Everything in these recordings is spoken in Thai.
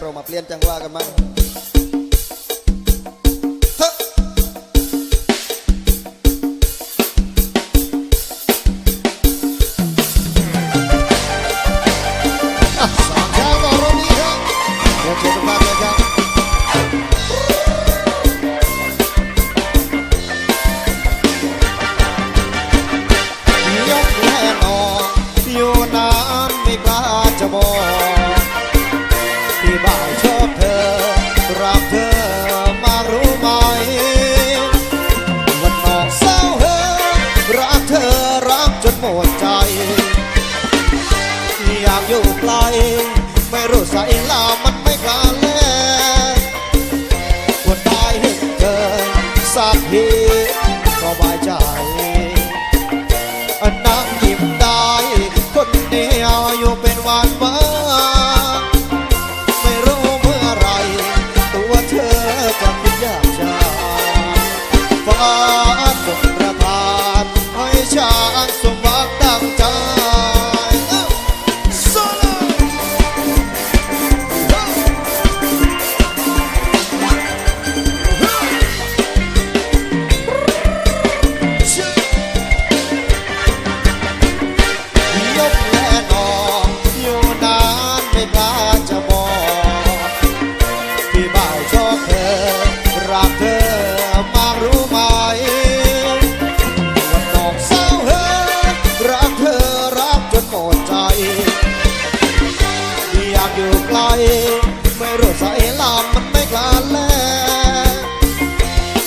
เรามาเปลี่ยนจังหวะกันมั้ง ใจ อยากอยู่ไกลไม่รู้สายลามัน ไม่รู้สาเหตุมันไม่กลาแล้ว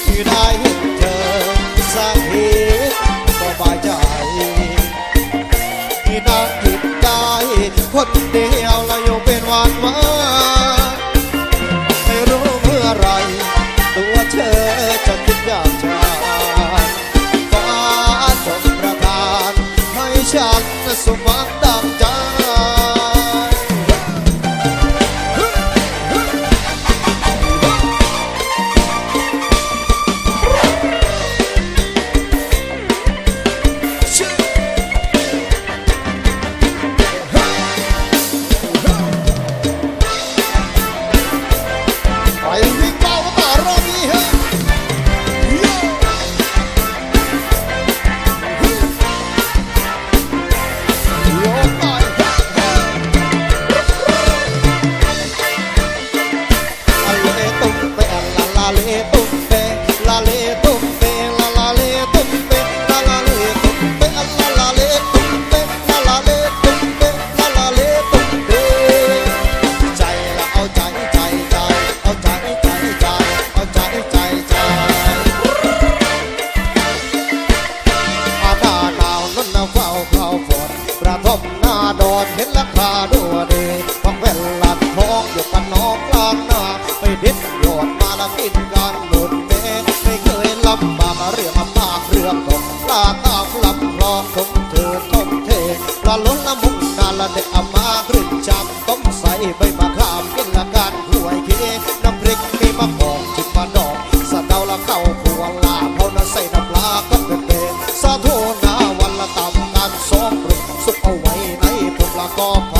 ที่ได้เห็นเธอสาเหตุสบายใจ ที่นั่งหยุดได้คนเดียวเราอยู่เป็นวันวัน ลาตามลับคลองทมเธอทมเทปลาล้นละมุนนาละเดอามาหรือจำต้มใส่ใบมะขามกินละกันหวยขี้น้ำพริกมีมะกอกจิบมาดอกสะเดาละเก้าผัวลาเขาน่ะใส่น้ำปลาก็เป็นเดสะโทนาวันละตำกันสองปรุงสุกเอาไว้ในผมละกอบ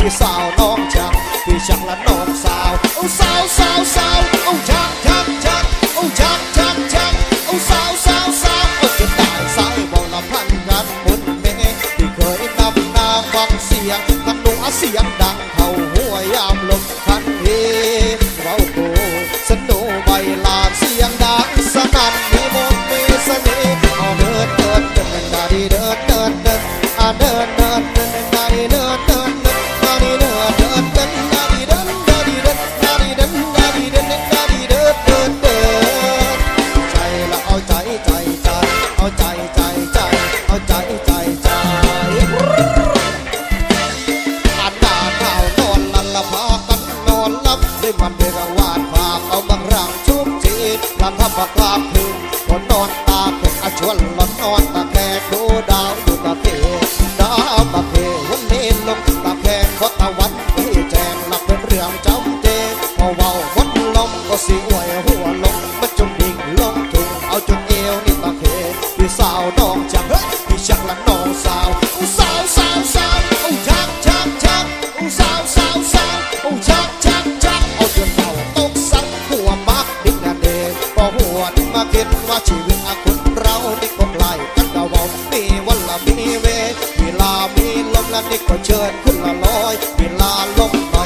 พี่สาวน้องจังพี่จังและน้องสาวสาวสาวสาว ตะวันที่แจงหลักเป็นเรื่องจำเจพอเว้าวันลมก็สิอวยหัวลงมันจมดิ่งลงถุงเอาจนเอวนี่ตาเคพี่สาวน้องจังเฮ้ยพี่ชักละน้องสาวสาวสาวสาวโอ้ชักชักชักอู้สาวสาวสาวโอ้ชักชักชักเอาจนเข่าตกสักหัวมักดิ้งนาเดพอหัวนี่มาคิดว่าชีวิตอาคน และนี่ก็เชิญขึ้นละลอย เวลาลม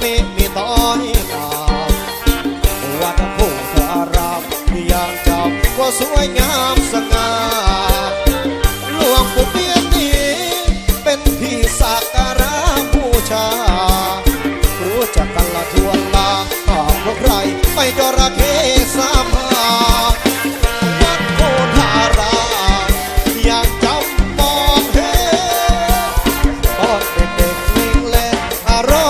ก็มีมีต้อยมาวัดผู้ทารามที่ยังจำก็สวยงามสง่าหลวงปู่เปียนนี้ เป็นที่สักการะบูชา รู้จักกันละทวนลาหากพวกใครไม่จระเข้สามหาวัดโพธารามยังจำมองเห็นตอนเด็กๆวิ่งเล่นอารม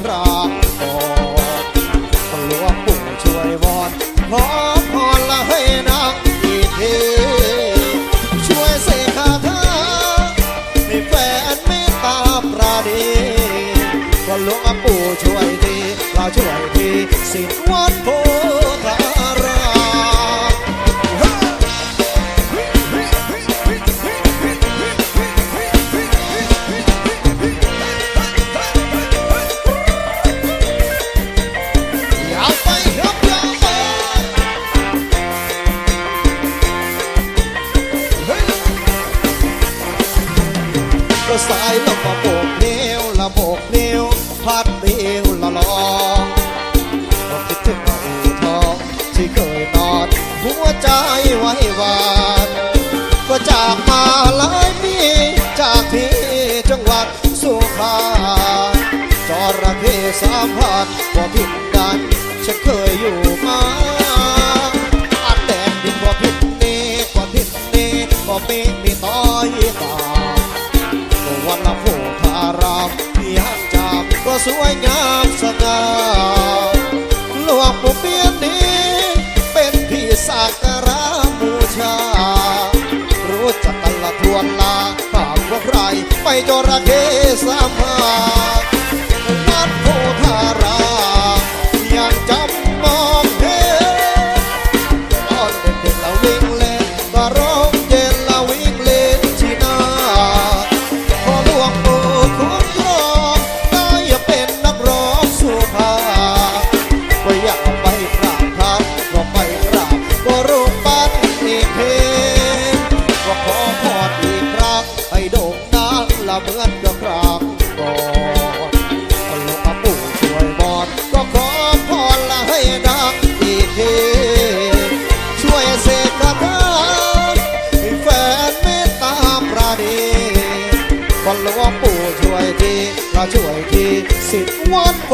เหมือนบางรางก่อนหลวงปู่ช่วยวอนขอพรละให้นางอีกทีช่วยเสกคาถาให้แฟนเมตตาปราณีก็หลวงปู่ช่วยทีเราช่วยทีสิทธิ์วัดโพ ก็สายลมมาโบกเลี้วละโบกเลี้วพัดเลี้ยวละลองก็คิดถึงว่าอู่ทองที่เคยนอน หัวใจไว้วานก็จากมาหลายปีจากที่จังหวัดสุพรรณจระเข้สามพันบ่ผิดกันฉันเคยอยู่ สวยงามสง่าหลวงปู่เปียนนี้ เป็นที่สักการะบูชา รู้จักกันละทวนลาหากว่าใครไปจระเข้สามหา วันหลวงปู่ช่วยทีเราช่วยทีสิทธิ์วัดโพ